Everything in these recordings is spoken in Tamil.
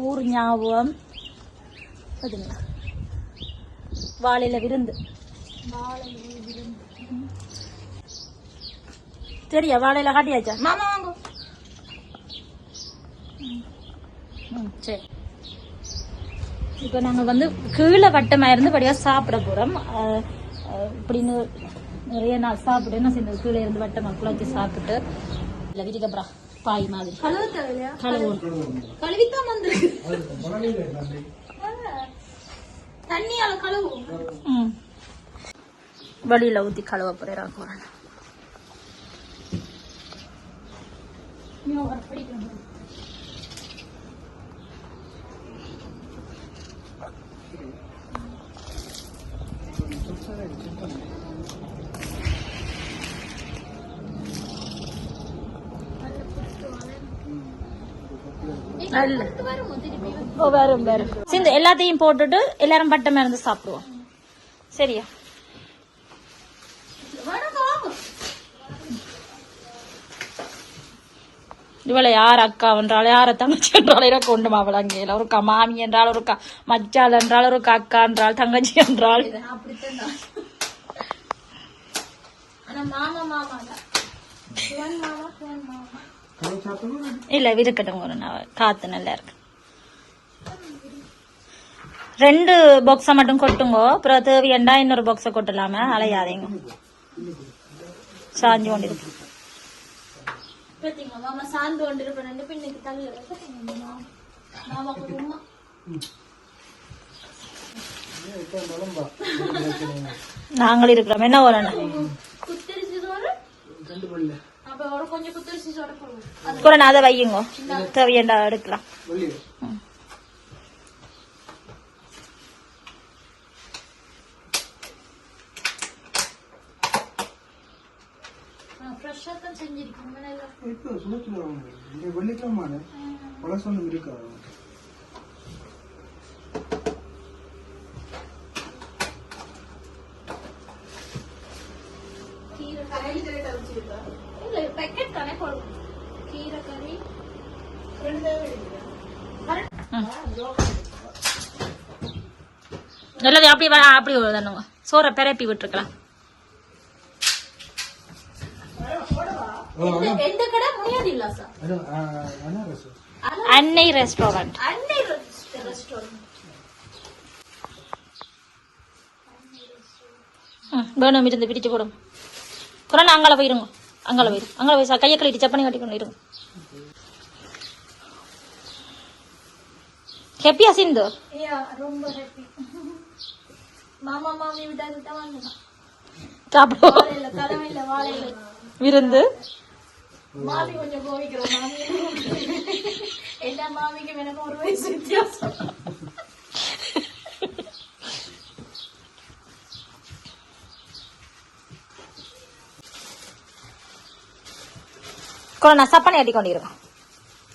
ஊர் ஞாபகம். அதுங்களா வாழையில விருந்து. சரியா வாழையில காட்டியாச்சா? மாமா வாங்க. சரி. இப்போ நாங்கள் வந்து கீழே வட்டமாக இருந்து படியாக சாப்பிட போகிறோம் இப்படின்னு நிறைய நாள் சாப்பிட்டு என்ன செய்யணும் கீழே இருந்து வட்டமாக குழச்சி சாப்பிட்டு. இல்லை வீட்டுக்கு அப்புறம். பாய் மாதிரி. கழுவும் கழுவித்தான் வந்துருக்கு. தண்ணியால கழுவும் வழியில் ஊற்றி கழுவ போகிறேன் போகிறேன் நல்ல வரும் வரும். சிந்து எல்லாத்தையும் போட்டுட்டு எல்லாரும் பட்டமே இருந்து சாப்பிடுவோம். சரியா? இவளை யார் அக்கா என்றாலும் யார தங்கச்சி என்றாலும் எனக்கு கொண்டு அங்கே. ஒரு மாமி என்றால் ஒரு மச்சால் என்றால் ஒரு அக்கா என்றால் தங்கச்சி என்றால். மாமா மாமா மாமா. இல்ல இருக்கட்டும் ஒரு நாள். காத்து நல்லா இருக்கு. ரெண்டு பாக்ஸை மட்டும் கொட்டுங்கோ. அப்புறம் தேவையண்டா இன்னொரு பாக்ஸை கொட்டலாம? அலையாதீங்க. சாஞ்சு கொண்டு இருக்கு பாத்தீங்களா? மாமா சாந்து கொண்டு இருப்பேன் பின்னுக்கு தள்ளு. மாமா மாமாக்கு உமா நாங்கள் இருக்கிறோம். என்ன வரணும் குறை அதை வையுங்கோ தேவையண்டா எடுக்கலாம் ஃப்ரெஷ்ஷா தான் செஞ்சிருக்கோம் எல்லாம் இப்போ சுமத்துல இந்த வெள்ளிக்கிழமான பழசொன்னும் இருக்கா கீரை கறி இல்ல பேக்கெட் தானே போடுவோம் கீரை கறி ரெண்டு தேவை எல்லாத்தையும் அப்படி வ- அப்படி தானுங்க சோறை பெரப்பி விட்டுருக்கலாம். அன்னை ரெஸ்டாரண்ட் வேணும் இருந்து பிடிச்சு போடும். குரான் அங்கால போயிருங்க அங்கால போயிரு அங்கால போய் கையை கழிட்டு சப்பனி கட்டி கொண்டு இருங்க. ஹெப்பியா சிந்து? ரொம்ப ஹாப்பி மாமா மாமி வாங்கினா சாப்பிடுவோம் விருந்து? மாமி கொஞ்சம் கோவிக்கிறோம் மாமி. எல்லா மாமிக்கும் எனக்கு ஒரு வயசு வித்தியாசம். குரான் சப்பனி கட்டி கொண்டு இருங்க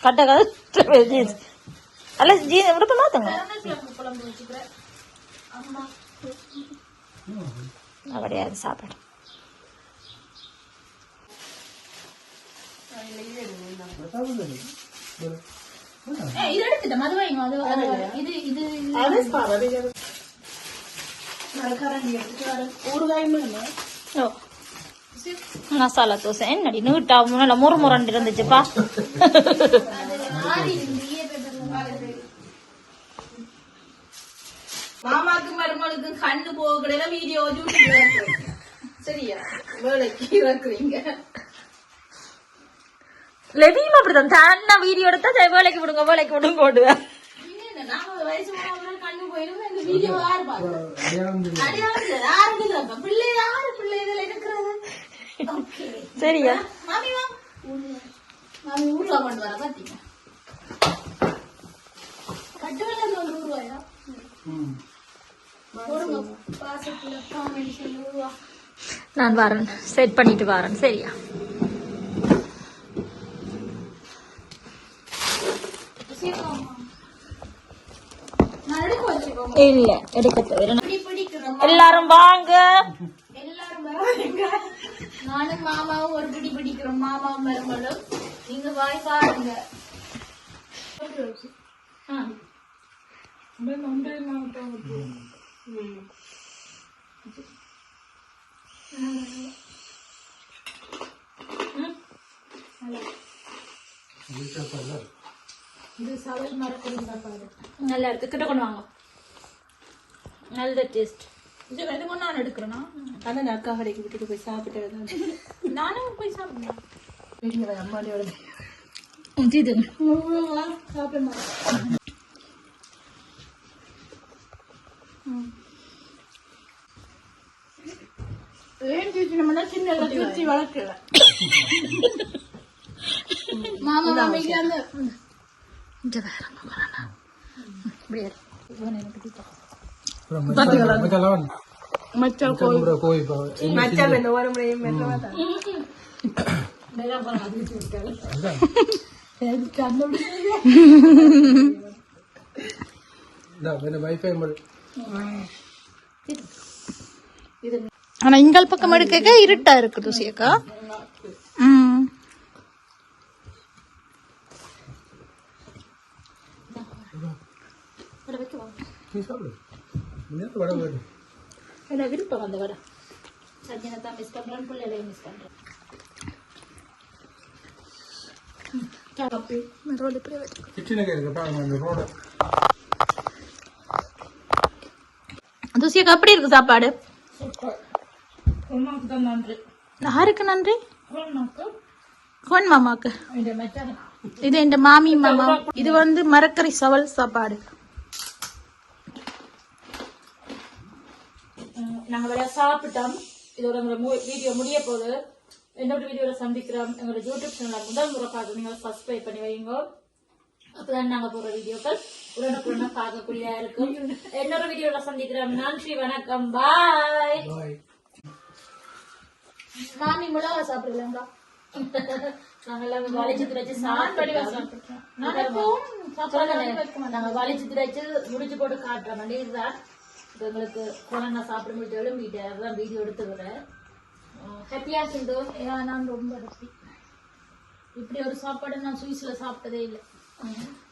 கட்ட கதை ஜீன்ஸ் அல்ல ஜீ விருப்பம் மாத்துங்க. கருணக்கிழங்கு குழம்பு வச்சுக்கிறேன் அம்மா அப்படியாது சாப்பாடு ஏய், இது எடுத்துட்டேன் மது வைங்க அது அது- இது இது மசாலா தோசை என்னடி நீட்டா முன்னால முறு முரண்டு இருந்துச்சுப்பா ஆறி இருந்து ஈய பேப்பர்ல பாருங்க. மாமாக்கு மருமகளுக்கு கண்ணு போகல வீடியோ யூடியூப்ல. சரியா? வேலைக்கு இறக்குறீங்க. லெவியும் அப்படிதான் தன்ன வீடியோ எடுத்தா வேலைக்கு விடுங்க வேலைக்கு விடுங்க போடுவேன். சரியா? ஊர்ல கொண்டு வர பாத்தீங்க கட்டு வேலை ஒரு ரூபாயா? நான் வரேன். செட் பண்ணிட்டு வரேன். சரியா? இல்ல எடுக்க தவிர எல்லாரும் வாங்க. நானும் மாமாவும் ஒரு பிடி பிடிக்கிறோம். மாமாவும் மருமகளும். நீங்க வாய் பாருங்க. ஆ. நல்லா இருக்கு. கிட்ட கொண்டு வாங்க. நல்ல டேஸ்ட் இது ரெண்டு மூணு நான் எடுக்கிறேன்னா நான் அக்கா கடைக்கு விட்டுட்டு போய் சாப்பிட்டு. நானும் போய் சாப்பிடுவேன் பெரியவ அம்மாடியோட சாப்பிட மாட்டேன் ஏன் தூக்கி நம்ம சின்ன தூக்கி வளர்க்கல மாமா மாமிக்கு அந்த இந்த வேற இப்படியே இரு. இவன் எனக்கு ஆனா இங்கால் பக்கம் எடுக்க இருட்டா இருக்கு. துசியக்கா ம். விருப்பம் அந்த வடை? சஜ்ஜனை தான் மிஸ் பண்றேன். பிள்ளைகளையும் மிஸ் பண்றேன் கிச்சனுக்கு இருக்கு பாருங்க அந்த ரோட துசியக்கா எப்படி இருக்கு சாப்பாடு? உமாக்கு தான் நன்றி. யாருக்கு நன்றி? கோன் மாமாக்கு இந்த மெச்சான இது என் மாமி மாமா. இது வந்து மரக்கறி சவல் சாப்பாடு. நாங்க வேற சாப்பிட்டோம். இதோட எங்களோட வீடியோ முடிய போகுது. என்னோட வீடியோல சந்திக்கிறோம். எங்களோட யூடியூப் சேனல் முதல் முறை பார்க்குறீங்க சப்ஸ்கிரைப் பண்ணி வைங்க அப்பதான் நாங்க போற வீடியோக்கள் உடனுக்குடனே பார்க்கக்கூடியதா இருக்கும். இன்னொரு வீடியோல சந்திக்கிறோம். நன்றி வணக்கம். பாய் மாமி மிளகா சாப்பிடலாங்களா நாங்க எல்லாம் வலிச்சு திரைச்சு சாப்பிட்டு நாங்க திரைச்சு முடிச்சு போட்டு காட்டுற மாதிரி இதுதான் இப்ப எங்களுக்கு குழந்தை சாப்பிட முடிச்சாலும் வீட்டு வீடியோ எடுத்துக்கிறேன் ஹாப்பியா சிந்து? நான் ரொம்ப. இப்படி ஒரு சாப்பாடு நான் சுவிஸ்ல சாப்பிட்டதே இல்லை.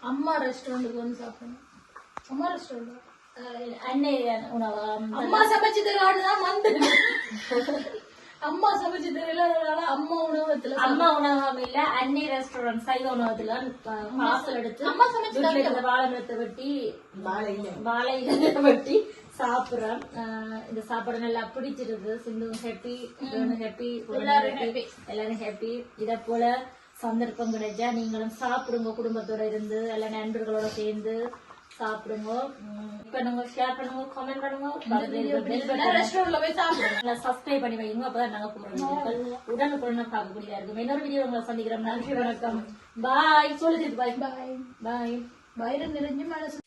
அம்மா ரெஸ்டாரண்ட்டுக்கு வந்து சாப்பிடணும். அம்மா ரெஸ்டாரண்ட் அன்னை உணவா? அம்மா சமைச்சு தருவான்னு தான் வந்தேன் அம்மா சமைச்சு தெரியல அம்மா உணவகத்துல அம்மா உணவகம் இல்ல அன்னை ரெஸ்டாரண்ட் சைவ உணவகத்துல பார்சல் எடுத்து அம்மா சமைச்சு வீட்டுல இருக்கிற வாழை மரத்தை வெட்டி வாழை இலையை வெட்டி சாப்பிடுறோம் இந்த சாப்பாடு நல்லா பிடிச்சிருக்கு சிந்து ஹாப்பி ஹாப்பி எல்லாரும் ஹாப்பி இத போல சந்தர்ப்பம் கிடைச்சா நீங்களும் சாப்பிடுங்க. குடும்பத்தோட இருந்து எல்லா நண்பர்களோட சேர்ந்து சாப்பிடுங்க. பண்ணுங்க ஷேர் பண்ணுங்க கமெண்ட் பண்ணுங்க. ரெஸ்டாரண்ட்ல போய் சப்ஸ்கிரைப் பண்ணி வைங்க. அப்பதான் நாங்க போற வீடியோக்கள் உடனுக்குடனே பார்க்கக்கூடியதா இருக்கும். இன்னொரு வீடியோ உங்களை சந்திக்கிறோம். நன்றி வணக்கம். பாய் சொல்லுது பாய் பாய் பாய் வயிறு நிறைஞ்சு மனசு